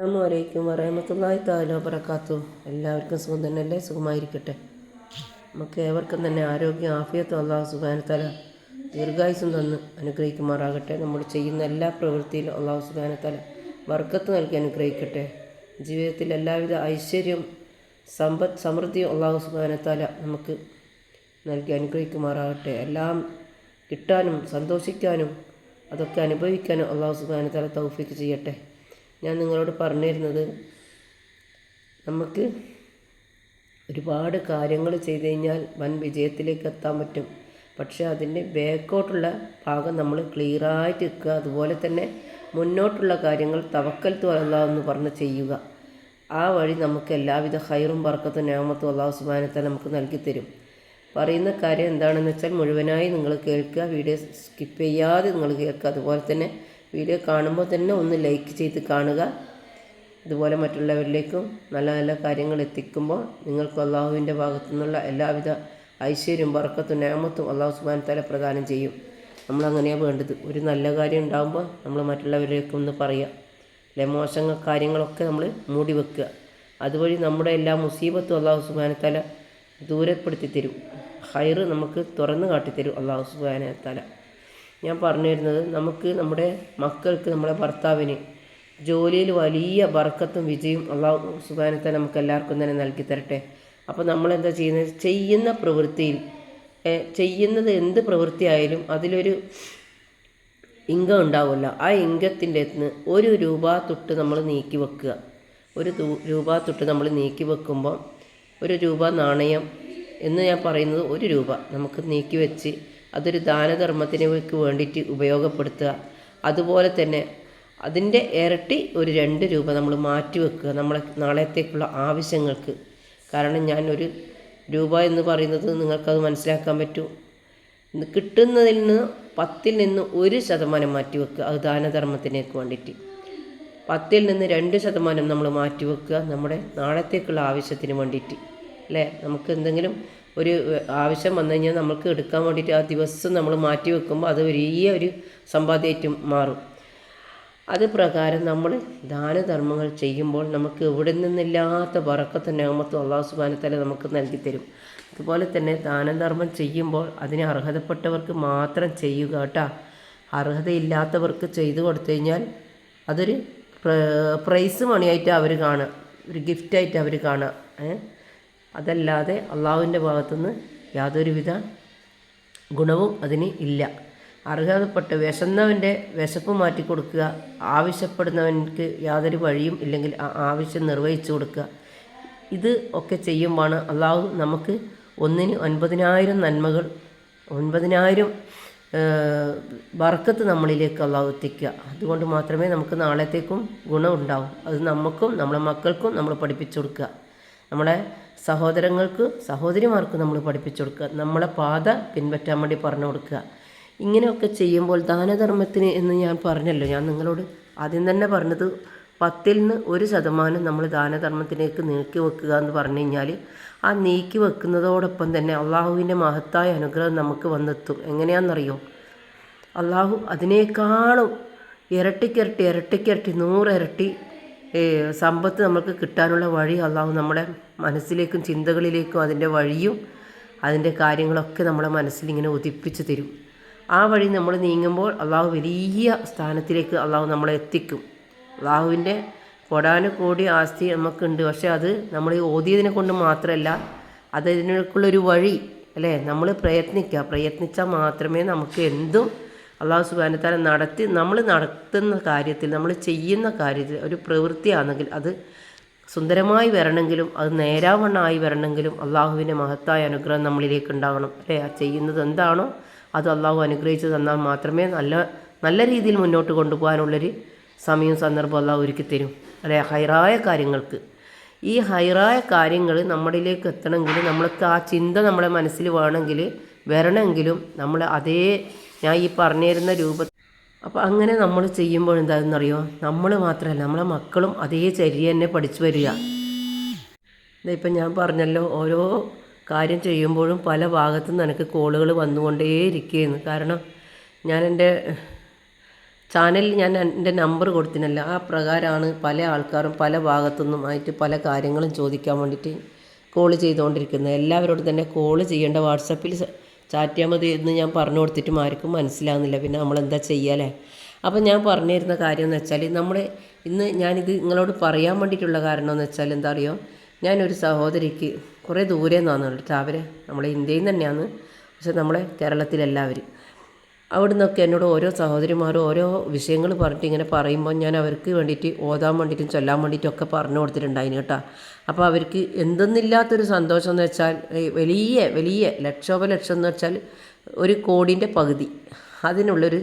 അസ്സാമലൈക്കും വറഹമത്തല്ലാഹി താലോ വബറകാത്തു. എല്ലാവർക്കും സുഖം തന്നെയല്ലേ? സുഖമായിരിക്കട്ടെ. നമുക്ക് ഏവർക്കും തന്നെ ആരോഗ്യം ആഫിയത്തും അള്ളാഹു സുബാനത്തല ദീർഘായുസും തന്ന് അനുഗ്രഹിക്കുമാറാകട്ടെ. നമ്മൾ ചെയ്യുന്ന എല്ലാ പ്രവൃത്തിയിലും അള്ളാഹു സുബാനത്തല വർക്കത്ത് നൽകി അനുഗ്രഹിക്കട്ടെ. ജീവിതത്തിൽ എല്ലാവിധ ഐശ്വര്യവും സമ്പദ് സമൃദ്ധിയും അള്ളാഹു സുബാനത്തല നമുക്ക് നൽകി അനുഗ്രഹിക്കുമാറാകട്ടെ. എല്ലാം കിട്ടാനും സന്തോഷിക്കാനും അതൊക്കെ അനുഭവിക്കാനും അള്ളാഹു സുബാനത്തല തൗഫിക്ക് ചെയ്യട്ടെ. ഞാൻ നിങ്ങളോട് പറഞ്ഞു പറഞ്ഞിരുന്നത് നമുക്ക് ഒരുപാട് കാര്യങ്ങൾ ചെയ്തു കഴിഞ്ഞാൽ വൻ വിജയത്തിലേക്ക് എത്താൻ പറ്റും. പക്ഷേ അതിന്റെ ബാക്കോട്ടുള്ള ഭാഗം നമ്മൾ ക്ലിയറായിട്ട് നിൽക്കുക അതുപോലെ തന്നെ മുന്നോട്ടുള്ള കാര്യങ്ങൾ തവക്കൽ തുറല്ല എന്ന് പറഞ്ഞ് ചെയ്യുക. ആ വഴി നമുക്ക് എല്ലാവിധ ഹൈറും പറക്കത്തും ഞാമത്തും അള്ളാഹു സുബാനത്തെ നമുക്ക് നൽകി തരും. പറയുന്ന കാര്യം എന്താണെന്ന് വെച്ചാൽ മുഴുവനായി നിങ്ങൾ കേൾക്കുക. വീഡിയോ സ്കിപ്പ് ചെയ്യാതെ നിങ്ങൾ കേൾക്കുക. അതുപോലെ തന്നെ വീഡിയോ കാണുമ്പോൾ തന്നെ ഒന്ന് ലൈക്ക് ചെയ്ത് കാണുക. ഇതുപോലെ മറ്റുള്ളവരിലേക്കും നല്ല നല്ല കാര്യങ്ങൾ എത്തിക്കുമ്പോൾ നിങ്ങൾക്ക് അള്ളാഹുവിന്റെ ഭാഗത്തു നിന്നുള്ള എല്ലാവിധ ഐശ്വര്യം വറക്കത്തും നേമത്തും അള്ളാഹു സുബാൻ തല പ്രദാനം ചെയ്യും. നമ്മളങ്ങനെയാണ് വേണ്ടത്. ഒരു നല്ല കാര്യം ഉണ്ടാകുമ്പോൾ നമ്മൾ മറ്റുള്ളവരിലേക്കും ഒന്ന് പറയുക. അല്ലെ മോശങ്ങൾ കാര്യങ്ങളൊക്കെ നമ്മൾ മൂടി വെക്കുക. അതുവഴി നമ്മുടെ എല്ലാ മുസീബത്തും അള്ളാഹു സുബാന തല ദൂരപ്പെടുത്തി തരും. ഹൈറ് നമുക്ക് തുറന്ന് കാട്ടിത്തരും അള്ളാഹു സുബാന തല ഞാൻ പറഞ്ഞു തരുന്നത് നമുക്ക് നമ്മുടെ മക്കൾക്ക് നമ്മുടെ ഭർത്താവിന് ജോലിയിൽ വലിയ ബർക്കത്തും വിജയം അള്ളാഹു സുബാനത്തെ നമുക്ക് എല്ലാവർക്കും തന്നെ നൽകി തരട്ടെ. അപ്പോൾ നമ്മളെന്താ ചെയ്യുന്നത്? ചെയ്യുന്ന പ്രവൃത്തിയിൽ ചെയ്യുന്നത് എന്ത് പ്രവൃത്തിയായാലും അതിലൊരു ഇംഗം ഉണ്ടാവില്ല ആ ഇംഗത്തിന്റെ നിന്ന് ഒരു രൂപ തൊട്ട് നമ്മൾ നീക്കി വെക്കുക. ഒരു രൂപ തൊട്ട് നമ്മൾ നീക്കി വെക്കുമ്പോൾ ഒരു രൂപ നാണയം എന്ന് ഞാൻ പറയുന്നത് ഒരു രൂപ. നമുക്ക് നീക്കി വെച്ച് അതൊരു ദാനധർമ്മത്തിനേക്ക് വേണ്ടിയിട്ട് ഉപയോഗപ്പെടുത്തുക. അതുപോലെ തന്നെ അതിന്റെ ഇരട്ടി ഒരു രണ്ട് രൂപ നമ്മൾ മാറ്റി വെക്കുക നമ്മളെ നാളത്തേക്കുള്ള ആവശ്യങ്ങൾക്ക്. കാരണം ഞാൻ ഒരു രൂപ എന്ന് പറയുന്നത് നിങ്ങൾക്കത് മനസ്സിലാക്കാൻ പറ്റും. കിട്ടുന്നതിൽ നിന്ന് പത്തിൽ നിന്ന് ഒരു ശതമാനം മാറ്റി വെക്കുക അത് ദാനധർമ്മത്തിനേക്ക് വേണ്ടിയിട്ട്. പത്തിൽ നിന്ന് രണ്ട് ശതമാനം നമ്മൾ മാറ്റി വെക്കുക നമ്മുടെ നാളത്തേക്കുള്ള ആവശ്യത്തിന് വേണ്ടിയിട്ട്. അല്ലേ? നമുക്ക് എന്തെങ്കിലും ഒരു ആവശ്യം വന്നു കഴിഞ്ഞാൽ നമുക്ക് എടുക്കാൻ വേണ്ടിയിട്ട് ആ ദിവസം നമ്മൾ മാറ്റി വെക്കുമ്പോൾ അത് വലിയ ഒരു സമ്പാദ്യമായിട്ട് മാറും. അത് പ്രകാരം നമ്മൾ ദാനധർമ്മങ്ങൾ ചെയ്യുമ്പോൾ നമുക്ക് എവിടെ നിന്നില്ലാത്ത വറക്കത്തെ നാമത്തും അള്ളാഹു സുബാനത്തല നമുക്ക് നൽകി തരും. അതുപോലെ തന്നെ ദാനധർമ്മം ചെയ്യുമ്പോൾ അതിന് അർഹതപ്പെട്ടവർക്ക് മാത്രം ചെയ്യുക കേട്ടോ. അർഹതയില്ലാത്തവർക്ക് ചെയ്തു കൊടുത്തു കഴിഞ്ഞാൽ അതൊരു പ്രൈസ് മണിയായിട്ട് അവർ കാണുക. ഒരു ഗിഫ്റ്റായിട്ട് അവർ കാണുക. ഏഹ് അതല്ലാതെ അള്ളാഹുവിന്റെ ഭാഗത്തുനിന്ന് യാതൊരുവിധ ഗുണവും അതിന് ഇല്ല. അർഹതപ്പെട്ട് വിശന്നവന്റെ വിശപ്പ് മാറ്റി കൊടുക്കുക ആവശ്യപ്പെടുന്നവൻക്ക് യാതൊരു വഴിയും ഇല്ലെങ്കിൽ ആവശ്യം നിർവഹിച്ചു കൊടുക്കുക. ഇത് ഒക്കെ ചെയ്യുമ്പോഴാണ് അള്ളാഹു നമുക്ക് ഒന്നിന് ഒൻപതിനായിരം നന്മകൾ ഒൻപതിനായിരം വർക്കത്ത് നമ്മളിലേക്ക് അള്ളാഹു എത്തിക്കുക. അതുകൊണ്ട് മാത്രമേ നമുക്ക് നാളത്തേക്കും ഗുണം ഉണ്ടാവും. അത് നമുക്കും നമ്മുടെ മക്കൾക്കും നമ്മൾ പഠിപ്പിച്ചു കൊടുക്കുക. നമ്മളെ സഹോദരങ്ങൾക്ക് സഹോദരിമാർക്ക് നമ്മൾ പഠിപ്പിച്ചു കൊടുക്കുക. നമ്മളെ പാത പിൻപറ്റാൻ വേണ്ടി പറഞ്ഞു കൊടുക്കുക. ഇങ്ങനെയൊക്കെ ചെയ്യുമ്പോൾ ദാനധർമ്മത്തിന് എന്ന് ഞാൻ പറഞ്ഞല്ലോ. ഞാൻ നിങ്ങളോട് ആദ്യം തന്നെ പറഞ്ഞത് പത്തിൽ നിന്ന് ഒരു ശതമാനം നമ്മൾ ദാനധർമ്മത്തിലേക്ക് നീക്കി വെക്കുക എന്ന് പറഞ്ഞു കഴിഞ്ഞാൽ ആ നീക്കി വെക്കുന്നതോടൊപ്പം തന്നെ അള്ളാഹുവിന്റെ മഹത്തായ അനുഗ്രഹം നമുക്ക് വന്നെത്തും. എങ്ങനെയാണെന്നറിയോ? അള്ളാഹു അതിനേക്കാളും ഇരട്ടിക്കിരട്ടി ഇരട്ടിക്കിരട്ടി നൂറിരട്ടി സമ്പത്ത് നമുക്ക് കിട്ടാനുള്ള വഴി അള്ളാഹു നമ്മുടെ മനസ്സിലേക്കും ചിന്തകളിലേക്കും അതിന്റെ വഴിയും അതിന്റെ കാര്യങ്ങളൊക്കെ നമ്മുടെ മനസ്സിലിങ്ങനെ ഉദിപ്പിച്ച് തരും. ആ വഴി നമ്മൾ നീങ്ങുമ്പോൾ അള്ളാഹു വലിയ സ്ഥാനത്തിലേക്ക് അള്ളാഹു നമ്മളെ എത്തിക്കും. അള്ളാഹുവിന്റെ കൊടാന കോടി ആസ്തി നമുക്കുണ്ട്. പക്ഷേ അത് നമ്മൾ ഓതിയതിനെ കൊണ്ട് മാത്രമല്ല അതിനൊക്കെയുള്ളൊരു വഴി അല്ലേ? നമ്മൾ പ്രയത്നിക്കുക. പ്രയത്നിച്ചാൽ മാത്രമേ നമുക്ക് എന്തും അള്ളാഹു സുബാനത്താല നടത്തി നമ്മൾ നടത്തുന്ന കാര്യത്തിൽ നമ്മൾ ചെയ്യുന്ന കാര്യത്തിൽ ഒരു പ്രവൃത്തിയാണെങ്കിൽ അത് സുന്ദരമായി വരണമെങ്കിലും അത് നേരാവണ്ണമായി വരണമെങ്കിലും അള്ളാഹുവിന്റെ മഹത്തായ അനുഗ്രഹം നമ്മളിലേക്ക് ഉണ്ടാവണം. അല്ലേ? ആ ചെയ്യുന്നത് എന്താണോ അത് അള്ളാഹു അനുഗ്രഹിച്ച് തന്നാൽ മാത്രമേ നല്ല നല്ല രീതിയിൽ മുന്നോട്ട് കൊണ്ടുപോകാനുള്ളൊരു സമയവും സന്ദർഭം അള്ളാഹു ഒരുക്കി തരും. അല്ലേ? ഹൈറായ കാര്യങ്ങൾക്ക്. ഈ ഹൈറായ കാര്യങ്ങൾ നമ്മളിലേക്ക് എത്തണമെങ്കിൽ നമ്മൾക്ക് ആ ചിന്ത നമ്മുടെ മനസ്സിൽ വേണമെങ്കിൽ വരണമെങ്കിലും നമ്മൾ അതേ ഞാൻ ഈ പറഞ്ഞു പറഞ്ഞിരുന്ന രൂപ അപ്പോൾ അങ്ങനെ നമ്മൾ ചെയ്യുമ്പോൾ എന്താണെന്നറിയോ? നമ്മൾ മാത്രമല്ല നമ്മളെ മക്കളും അതേ ചര്യ തന്നെ പഠിച്ചു വരിക. ഇപ്പം ഞാൻ പറഞ്ഞല്ലോ ഓരോ കാര്യം ചെയ്യുമ്പോഴും പല ഭാഗത്തു നിന്ന് എനിക്ക് കോളുകൾ വന്നുകൊണ്ടേയിരിക്കുകയെന്ന് കാരണം ഞാൻ എന്റെ ചാനലിൽ ഞാൻ എന്റെ നമ്പർ കൊടുത്തിനല്ല. ആ പ്രകാരമാണ് പല ആൾക്കാരും പല ഭാഗത്തുനിന്നും ആയിട്ട് പല കാര്യങ്ങളും ചോദിക്കാൻ വേണ്ടിയിട്ട് കോൾ ചെയ്തുകൊണ്ടിരിക്കുന്നത്. എല്ലാവരോടും തന്നെ കോൾ ചെയ്യേണ്ട വാട്സപ്പിൽ ചാറ്റ് ചെയ്യാൻ മതി എന്ന് ഞാൻ പറഞ്ഞു കൊടുത്തിട്ടും ആർക്കും മനസ്സിലാകുന്നില്ല പിന്നെ നമ്മൾ എന്താ ചെയ്യാലേ? അപ്പം ഞാൻ പറഞ്ഞു തരുന്ന കാര്യം എന്ന് വെച്ചാൽ നമ്മൾ ഇന്ന് ഞാനിത് നിങ്ങളോട് പറയാൻ വേണ്ടിയിട്ടുള്ള കാരണം എന്ന് വെച്ചാൽ എന്താ അറിയോ? ഞാനൊരു സഹോദരിക്ക് കുറേ ദൂരെ നിന്നാണ് കേട്ടോ. നമ്മളെ ഇന്ത്യയിൽ നിന്ന് തന്നെയാണ്. പക്ഷെ നമ്മളെ കേരളത്തിലെല്ലാവരും. അവിടെ നിന്നൊക്കെ എന്നോട് ഓരോ സഹോദരിമാരും ഓരോ വിഷയങ്ങൾ പറഞ്ഞിട്ട് ഇങ്ങനെ പറയുമ്പോൾ ഞാൻ അവർക്ക് വേണ്ടിയിട്ട് ഓതാൻ വേണ്ടിയിട്ടും ചൊല്ലാൻ വേണ്ടിയിട്ടും ഒക്കെ പറഞ്ഞു കൊടുത്തിട്ടുണ്ടായിന് കേട്ടോ. അപ്പോൾ അവർക്ക് എന്തെന്നില്ലാത്തൊരു സന്തോഷം എന്ന് വെച്ചാൽ വലിയ വലിയ ലക്ഷോപലക്ഷം എന്ന് വെച്ചാൽ ഒരു കോടിന്റെ പകുതി അതിനുള്ളൊരു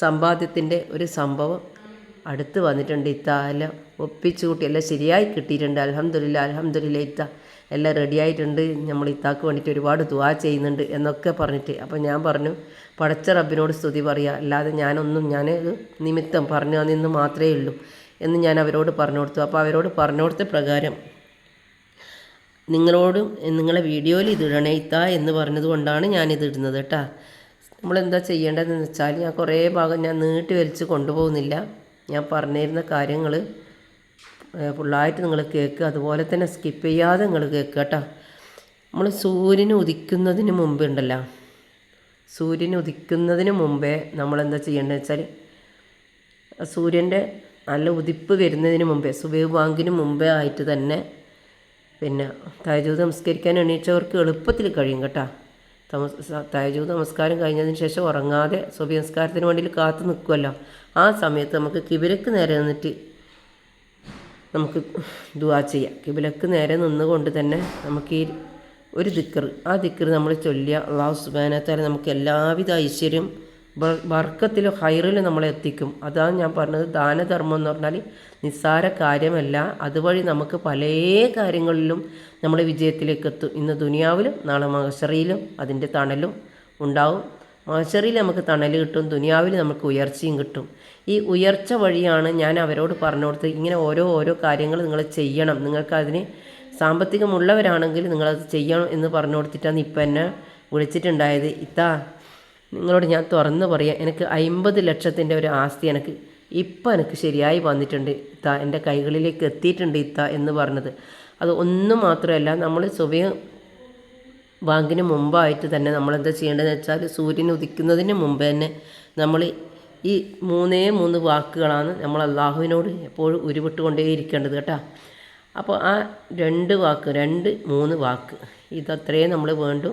സമ്പാദ്യത്തിന്റെ ഒരു സംഭവം അടുത്ത് വന്നിട്ടുണ്ട്. ഇത്ത എല്ലാം ഒപ്പിച്ചു കൂട്ടി എല്ലാം ശരിയായി കിട്ടിയിട്ടുണ്ട്. അലഹമ്മദില്ല അലഹമ്മദില്ല ഇത്ത എല്ലാം റെഡിയായിട്ടുണ്ട്. നമ്മൾ ഇത്താക്ക് വേണ്ടിയിട്ട് ഒരുപാട് ദുവാ ചെയ്യുന്നുണ്ട് എന്നൊക്കെ പറഞ്ഞിട്ട്. അപ്പോൾ ഞാൻ പറഞ്ഞു പടച്ച റബ്ബിനോട് സ്തുതി പറയുക അല്ലാതെ ഞാനൊന്നും ഞാൻ നിമിത്തം പറഞ്ഞു തന്നിന്ന് മാത്രമേ ഉള്ളൂ എന്ന് ഞാൻ അവരോട് പറഞ്ഞു കൊടുത്തു. അപ്പോൾ അവരോട് പറഞ്ഞു കൊടുത്ത പ്രകാരം നിങ്ങളോടും നിങ്ങളെ വീഡിയോയിൽ ഇത് ഇടണേ ഇത്ത എന്ന് പറഞ്ഞത് കൊണ്ടാണ് ഞാനിത് ഇടുന്നത് കേട്ടോ. നമ്മളെന്താ ചെയ്യേണ്ടതെന്ന് വെച്ചാൽ ഞാൻ കുറേ ഭാഗം ഞാൻ നീട്ടി വലിച്ച് കൊണ്ടുപോകുന്നില്ല. ഞാൻ പറഞ്ഞിരുന്ന കാര്യങ്ങൾ ഫുള്ളായിട്ട് നിങ്ങൾ കേൾക്കുക. അതുപോലെ തന്നെ സ്കിപ്പ് ചെയ്യാതെ നിങ്ങൾ കേൾക്കുക കേട്ടോ. നമ്മൾ സൂര്യന് ഉദിക്കുന്നതിന് മുമ്പ് ഉണ്ടല്ലോ. സൂര്യൻ ഉദിക്കുന്നതിന് മുമ്പേ നമ്മൾ എന്താ ചെയ്യേണ്ടത് വെച്ചാൽ സൂര്യന്റെ നല്ല ഉദിപ്പ് വരുന്നതിന് മുമ്പേ സുബൈ ബാങ്കിന് മുമ്പേ ആയിട്ട് തന്നെ പിന്നെ തയജൂത് നമസ്കരിക്കാൻ എണീച്ചവർക്ക് എളുപ്പത്തിൽ കഴിയും കേട്ടോ. തയജൂത് നമസ്കാരം കഴിഞ്ഞതിന് ശേഷം ഉറങ്ങാതെ സുബി നമസ്കാരത്തിന് വേണ്ടി കാത്തു നിൽക്കുമല്ലോ ആ സമയത്ത് നമുക്ക് കിബിലക്ക് നേരെ നിന്നിട്ട് നമുക്ക് ദുവാ ചെയ്യാം. കിബിലക്ക് നേരെ നിന്നുകൊണ്ട് തന്നെ നമുക്ക് ഈ ഒരു ദിക്കർ ആ ദിക്കർ നമ്മൾ ചൊല്ലിയ അള്ളാഹു സുബാനത്താൽ നമുക്ക് എല്ലാവിധ ഐശ്വര്യം വർക്കത്തിലും ഹൈറിലും നമ്മളെ എത്തിക്കും. അതാണ് ഞാൻ പറഞ്ഞത് ദാനധർമ്മം എന്ന് പറഞ്ഞാൽ നിസ്സാര കാര്യമല്ല. അതുവഴി നമുക്ക് പല കാര്യങ്ങളിലും നമ്മൾ വിജയത്തിലേക്ക് എത്തും. ഇന്ന് ദുനിയാവിലും നാളെ മഹശറിയിലും അതിന്റെ തണലും ഉണ്ടാവും. മഹശറിയിൽ നമുക്ക് തണൽ കിട്ടും ദുനിയാവിൽ നമുക്ക് ഉയർച്ചയും കിട്ടും. ഈ ഉയർച്ച വഴിയാണ് ഞാൻ അവരോട് പറഞ്ഞു കൊടുത്തത്. ഇങ്ങനെ ഓരോ ഓരോ കാര്യങ്ങൾ നിങ്ങൾ ചെയ്യണം. നിങ്ങൾക്ക് അതിന് സാമ്പത്തികമുള്ളവരാണെങ്കിൽ നിങ്ങളത് ചെയ്യണം എന്ന് പറഞ്ഞു കൊടുത്തിട്ടാണ് ഇപ്പം എന്നെ വിളിച്ചിട്ടുണ്ടായത്. ഇത്താ നിങ്ങളോട് ഞാൻ തുറന്ന് പറയാം. എനിക്ക് അമ്പത് ലക്ഷത്തിന്റെ ഒരു ആസ്തി എനിക്ക് ഇപ്പം എനിക്ക് ശരിയായി വന്നിട്ടുണ്ട്. ഇത്താ എന്റെ കൈകളിലേക്ക് എത്തിയിട്ടുണ്ട് ഇത്താ എന്ന് പറഞ്ഞത്. അത് ഒന്നും മാത്രമല്ല നമ്മൾ സ്വയം ബാങ്കിന് മുമ്പായിട്ട് തന്നെ നമ്മളെന്താ ചെയ്യേണ്ടതെന്ന് വെച്ചാൽ സൂര്യൻ ഉദിക്കുന്നതിന് മുമ്പ് തന്നെ നമ്മൾ ഈ മൂന്നേ മൂന്ന് വാക്കുകളാണ് നമ്മൾ അള്ളാഹുവിനോട് എപ്പോഴും ഉരുവിട്ടുകൊണ്ടേയിരിക്കേണ്ടത് കേട്ടോ. അപ്പോൾ ആ രണ്ട് വാക്ക് രണ്ട് മൂന്ന് വാക്ക് ഇതത്രയും നമ്മൾ വേണ്ടു.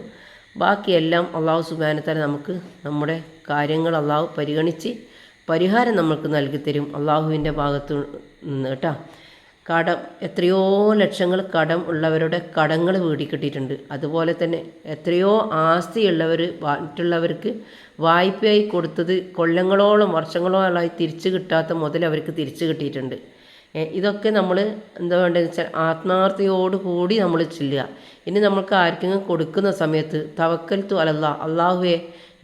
ബാക്കിയെല്ലാം അള്ളാഹു സുബാനത്താൽ നമുക്ക് നമ്മുടെ കാര്യങ്ങൾ അള്ളാഹു പരിഗണിച്ച് പരിഹാരം നമുക്ക് നൽകി തരും അള്ളാഹുവിന്റെ ഭാഗത്തു നിന്ന് കേട്ടോ. കടം എത്രയോ ലക്ഷങ്ങൾ കടം ഉള്ളവരുടെ കടങ്ങൾ വീടിക്കിട്ടിയിട്ടുണ്ട് അതുപോലെ തന്നെ എത്രയോ ആസ്തിയുള്ളവർ മറ്റുള്ളവർക്ക് വായ്പയായി കൊടുത്തത് കൊല്ലങ്ങളോളം വർഷങ്ങളോളമായി തിരിച്ചു കിട്ടാത്ത മുതൽ അവർക്ക് തിരിച്ചു കിട്ടിയിട്ടുണ്ട്. ഇതൊക്കെ നമ്മൾ എന്താ വേണ്ടതെന്ന് വെച്ചാൽ ആത്മാർത്ഥതയോടുകൂടി നമ്മൾ ചെല്ലുക. ഇനി നമ്മൾക്ക് ആർക്കെങ്കിലും കൊടുക്കുന്ന സമയത്ത് തവക്കൽ തു അലല്ല അള്ളാഹുവെ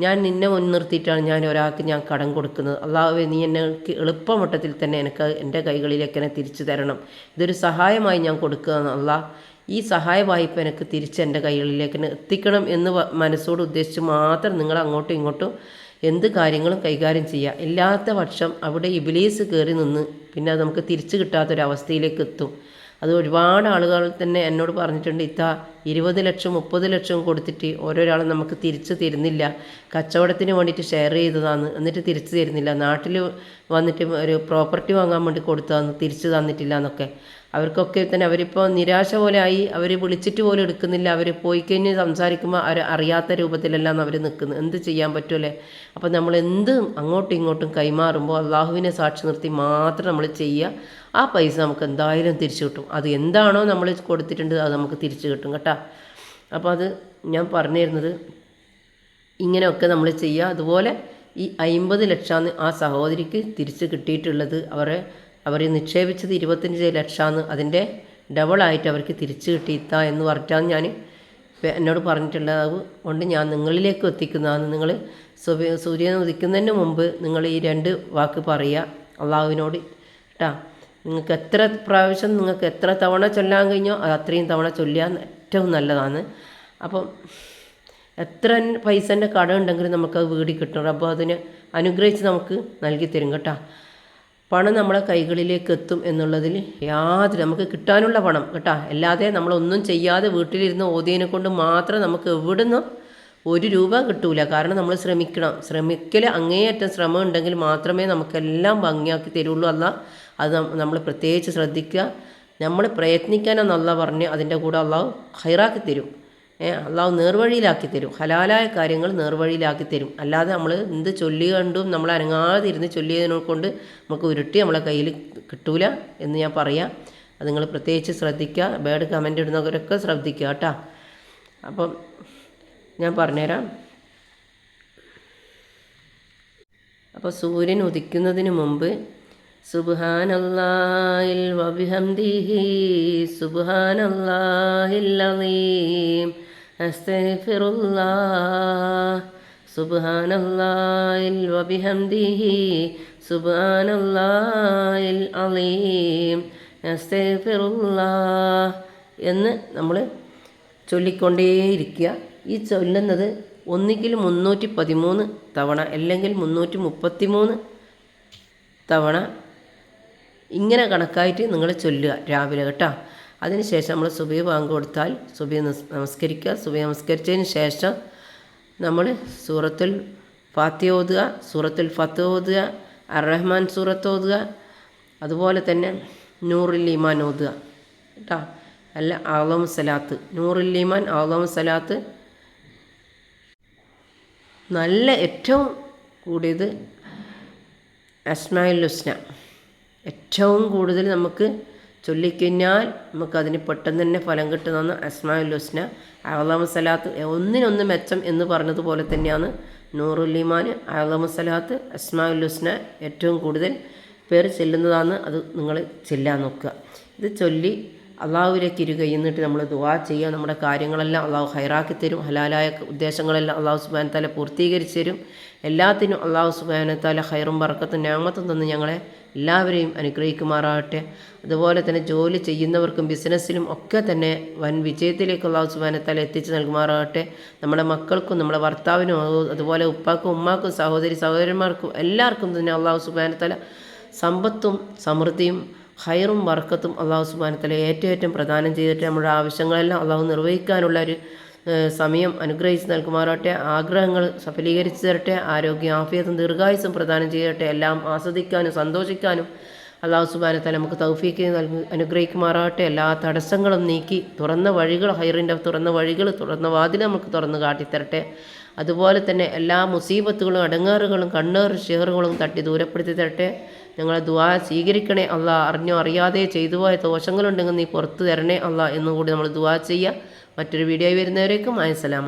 ഞാൻ നിന്നെ മുൻനിർത്തിയിട്ടാണ് ഞാൻ ഒരാൾക്ക് ഞാൻ കടം കൊടുക്കുന്നത്. അള്ളാഹുവെ നീ എന്നെ എളുപ്പമട്ടത്തിൽ തന്നെ എനിക്ക് എന്റെ കൈകളിലേക്ക് എന്നെ തിരിച്ചു തരണം. ഇതൊരു സഹായമായി ഞാൻ കൊടുക്കുക അള്ളാഹ് ഈ സഹായ വായ്പ എനിക്ക് തിരിച്ച് എന്റെ കൈകളിലേക്ക് എത്തിക്കണം എന്ന് മനസ്സോട് ഉദ്ദേശിച്ച് മാത്രം നിങ്ങൾ അങ്ങോട്ടും ഇങ്ങോട്ടും എന്ത് കാര്യങ്ങളും കൈകാര്യം ചെയ്യുക ഇല്ലാത്ത പക്ഷം അവിടെ ഇബിലീസ് കയറി നിന്ന് പിന്നെ അത് നമുക്ക് തിരിച്ചു കിട്ടാത്തൊരവസ്ഥയിലേക്ക് എത്തും. അത് ഒരുപാട് ആളുകൾ തന്നെ എന്നോട് പറഞ്ഞിട്ടുണ്ട് ഇത്ത ഇരുപത് ലക്ഷം മുപ്പത് ലക്ഷം കൊടുത്തിട്ട് ഓരോരാളും നമുക്ക് തിരിച്ചു തരുന്നില്ല. കച്ചവടത്തിന് വേണ്ടിയിട്ട് ഷെയർ ചെയ്തതാണ്. എന്നിട്ട് തിരിച്ചു തരുന്നില്ല. നാട്ടിൽ വന്നിട്ട് ഒരു പ്രോപ്പർട്ടി വാങ്ങാൻ വേണ്ടി കൊടുത്തതാണ് തിരിച്ചു തന്നിട്ടില്ല എന്നൊക്കെ. അവർക്കൊക്കെ തന്നെ അവരിപ്പോൾ നിരാശ പോലെ ആയി അവർ വിളിച്ചിട്ട് പോലും എടുക്കുന്നില്ല. അവർ പോയി കഴിഞ്ഞ് സംസാരിക്കുമ്പോൾ അവർ അറിയാത്ത രൂപത്തിലെല്ലാം അവർ നിൽക്കുന്നത് എന്ത് ചെയ്യാൻ പറ്റുമല്ലേ അപ്പോൾ നമ്മൾ എന്ത് അങ്ങോട്ടും ഇങ്ങോട്ടും കൈമാറുമ്പോൾ അള്ളാഹുവിനെ സാക്ഷി നിർത്തി മാത്രം നമ്മൾ ചെയ്യുക ആ പൈസ നമുക്ക് എന്തായാലും തിരിച്ചു കിട്ടും. അത് എന്താണോ നമ്മൾ കൊടുത്തിട്ടുണ്ട് അത് നമുക്ക് തിരിച്ചു കിട്ടും കേട്ടോ. അപ്പോൾ അത് ഞാൻ പറഞ്ഞു തരുന്നത് ഇങ്ങനെയൊക്കെ നമ്മൾ ചെയ്യുക. അതുപോലെ ഈ അമ്പത് ലക്ഷമാണ് ആ സഹോദരിക്ക് തിരിച്ച് കിട്ടിയിട്ടുള്ളത് അവരെ അവർ നിക്ഷേപിച്ചത് ഇരുപത്തഞ്ച് ലക്ഷമാണ് അതിന്റെ ഡബിളായിട്ട് അവർക്ക് തിരിച്ചു കിട്ടിയിത്ത എന്ന് പറഞ്ഞിട്ടാണ് ഞാൻ എന്നോട് പറഞ്ഞിട്ടുള്ളത്. കൊണ്ട് ഞാൻ നിങ്ങളിലേക്ക് എത്തിക്കുന്നതാണ് നിങ്ങൾ സൂര്യൻ ഉദിക്കുന്നതിന് മുമ്പ് നിങ്ങൾ ഈ രണ്ട് വാക്ക് പറയുക. അള്ളാഹുവിനോട് കേട്ടാ നിങ്ങൾക്ക് എത്ര പ്രാവശ്യം നിങ്ങൾക്ക് എത്ര തവണ ചൊല്ലാൻ കഴിഞ്ഞോ അത് അത്രയും തവണ ചൊല്ലിയാൽ ഏറ്റവും നല്ലതാണ്. അപ്പം എത്ര പൈസന്റെ കടമുണ്ടെങ്കിലും നമുക്കത് വീടി കിട്ടും. അപ്പോൾ അതിന് അനുഗ്രഹിച്ച് നമുക്ക് നൽകി തരും കേട്ടോ. പണം നമ്മളെ കൈകളിലേക്ക് എത്തും എന്നുള്ളതിൽ യാതൊരു നമുക്ക് കിട്ടാനുള്ള പണം കേട്ടോ. അല്ലാതെ നമ്മളൊന്നും ചെയ്യാതെ വീട്ടിലിരുന്ന് ഓതിയതിനെ കൊണ്ട് മാത്രം നമുക്ക് എവിടുന്നും ഒരു രൂപ കിട്ടൂല. കാരണം നമ്മൾ ശ്രമിക്കണം. ശ്രമിക്കൽ അങ്ങേയറ്റം ശ്രമം ഉണ്ടെങ്കിൽ മാത്രമേ നമുക്കെല്ലാം ഭംഗിയാക്കി തരുള്ളൂ അല്ല. അത് നമ്മൾ പ്രത്യേകിച്ച് ശ്രദ്ധിക്കുക. നമ്മൾ പ്രയത്നിക്കാനെന്നല്ല പറഞ്ഞ് അതിന്റെ കൂടെ അള്ളാഹ് ഹൈറാക്കി തരും. അള്ളാഹു നേർവഴിയിലാക്കി തരും. ഹലാലായ കാര്യങ്ങൾ നേർവഴിയിലാക്കി തരും. അല്ലാതെ നമ്മൾ എന്ത് ചൊല്ലി കണ്ടും നമ്മൾ അനങ്ങാതിരുന്ന് ചൊല്ലിയതിനെ കൊണ്ട് നമുക്ക് ഉരുട്ടി നമ്മളെ കയ്യിൽ കിട്ടൂല എന്ന് ഞാൻ പറയാം. അത് നിങ്ങൾ പ്രത്യേകിച്ച് ശ്രദ്ധിക്കുക. ബേഡ് കമന്റ് ഇടുന്നവരൊക്കെ ശ്രദ്ധിക്കുക കേട്ടോ. അപ്പം ഞാൻ പറഞ്ഞുതരാം. അപ്പോൾ സൂര്യൻ ഉദിക്കുന്നതിന് മുമ്പ് സുബ്ഹാനല്ലാഹിൽ വബിഹംദിഹി സുബ്ഹാനല്ലാഹിൽ അലീം എന്ന് നമ്മൾ ചൊല്ലിക്കൊണ്ടേയിരിക്കുക. ഈ ചൊല്ലുന്നത് ഒന്നുകിൽ മുന്നൂറ്റി പതിമൂന്ന് തവണ അല്ലെങ്കിൽ മുന്നൂറ്റി മുപ്പത്തി മൂന്ന് തവണ ഇങ്ങനെ കണക്കായിട്ട് നിങ്ങൾ ചൊല്ലുക രാവിലെ കേട്ടോ. അതിനുശേഷം നമ്മൾ സുബി ബാങ്ക് കൊടുത്താൽ സുബി നമസ്കരിക്കുക. സുബി നമസ്കരിച്ചതിന് ശേഷം നമ്മൾ സൂറത്തുൽ ഫാത്തി ഓതുക സൂറത്തുൽ ഫത്ത് ഓതുക അറഹ്മാൻ റഹ്മാൻ സൂറത്ത് ഓതുക അതുപോലെ തന്നെ നൂറുൽ ഈമാൻ ഓതുക. കേട്ടോ? അല്ല ആളം സലാത്ത്. നൂറുൽ ഈമാൻ ആളം സലാത്ത്. നല്ല ഏറ്റവും കൂടിയത് അസ്മായുൽ ഹുസ്ന. ഏറ്റവും കൂടുതൽ നമുക്ക് ചൊല്ലിക്കഴിഞ്ഞാൽ നമുക്കതിന് പെട്ടെന്ന് തന്നെ ഫലം കിട്ടുന്നതെന്ന് അസ്മാഉൽ ഹുസ്ന അളമ സലാത്ത് ഒന്നിനൊന്ന് മെച്ചം എന്ന് പറഞ്ഞതുപോലെ തന്നെയാണ് നൂറുല്ലിമാൻ അഹ്ലാമു സലാത്ത് അസ്മാഉൽ ഹുസ്ന ഏറ്റവും കൂടുതൽ പേർ ചെല്ലുന്നതാണ്. അത് നിങ്ങൾ ചെല്ലാൻ നോക്കുക. ഇത് ചൊല്ലി അള്ളാഹുവിലേക്ക് ഇരുകയും എന്നിട്ട് നമ്മൾ ദുവാ ചെയ്യുക. നമ്മുടെ കാര്യങ്ങളെല്ലാം അള്ളാഹു ഹൈറാക്കി തരും. ഹലാലായ ഉദ്ദേശങ്ങളെല്ലാം അള്ളാഹു സുബാൻ തല പൂർത്തീകരിച്ച് തരും. എല്ലാത്തിനും അള്ളാഹു സുബാനത്താല താല ഹൈറും പറക്കത്തും ഞാമത്തും തന്ന് ഞങ്ങളെ എല്ലാവരെയും അനുഗ്രഹിക്കുമാറാകട്ടെ. അതുപോലെ തന്നെ ജോലി ചെയ്യുന്നവർക്കും ബിസിനസ്സിലും ഒക്കെ തന്നെ വൻ വിജയത്തിലേക്ക് അള്ളാഹു സുബാനത്താല എത്തിച്ചു നൽകുമാറാകട്ടെ. നമ്മുടെ മക്കൾക്കും നമ്മുടെ ഭർത്താവിനും അതുപോലെ ഉപ്പാക്കും ഉമ്മാക്കും സഹോദരി സഹോദരന്മാർക്കും എല്ലാവർക്കും തന്നെ അള്ളാഹു സുബാനത്താല താല സമ്പത്തും സമൃദ്ധിയും ഹൈറും വർക്കത്തും അള്ളാഹു സുബാനത്തല ഏറ്റവും ഏറ്റവും പ്രദാനം ചെയ്തിട്ട് നമ്മുടെ ആവശ്യങ്ങളെല്ലാം അള്ളാഹു നിർവഹിക്കാനുള്ള ഒരു സമയം അനുഗ്രഹിച്ച് നൽകുമാറാട്ടെ ആഗ്രഹങ്ങൾ സഫലീകരിച്ചു തരട്ടെ. ആരോഗ്യം ആഫിയത്തും ദീർഘായുസും പ്രദാനം ചെയ്യട്ടെ. എല്ലാം ആസ്വദിക്കാനും സന്തോഷിക്കാനും അള്ളാഹു സുബാനത്തല നമുക്ക് തൗഫീക്ക് നൽകി അനുഗ്രഹിക്കുമാറാട്ടെ എല്ലാ തടസ്സങ്ങളും നീക്കി തുറന്ന വഴികൾ ഹൈറിന്റെ തുറന്ന വഴികൾ തുറന്ന വാതിൽ നമുക്ക് തുറന്ന് കാട്ടിത്തരട്ടെ. അതുപോലെ തന്നെ എല്ലാ മുസീബത്തുകളും അടങ്ങാറുകളും കണ്ണേറ് ഷെയറുകളും തട്ടി ദൂരപ്പെടുത്തി തരട്ടെ. ഞങ്ങളെ ദുആ സ്വീകരിക്കണേ അല്ല അറിഞ്ഞോ അറിയാതെ ചെയ്തു പോയ ദോഷങ്ങളുണ്ടെങ്കിൽ നീ പുറത്തു തരണേ അല്ല എന്നുകൂടി നമ്മൾ ദുആ ചെയ്യുക. മറ്റൊരു വീഡിയോ വരുന്നവരേക്കും അയസലാമ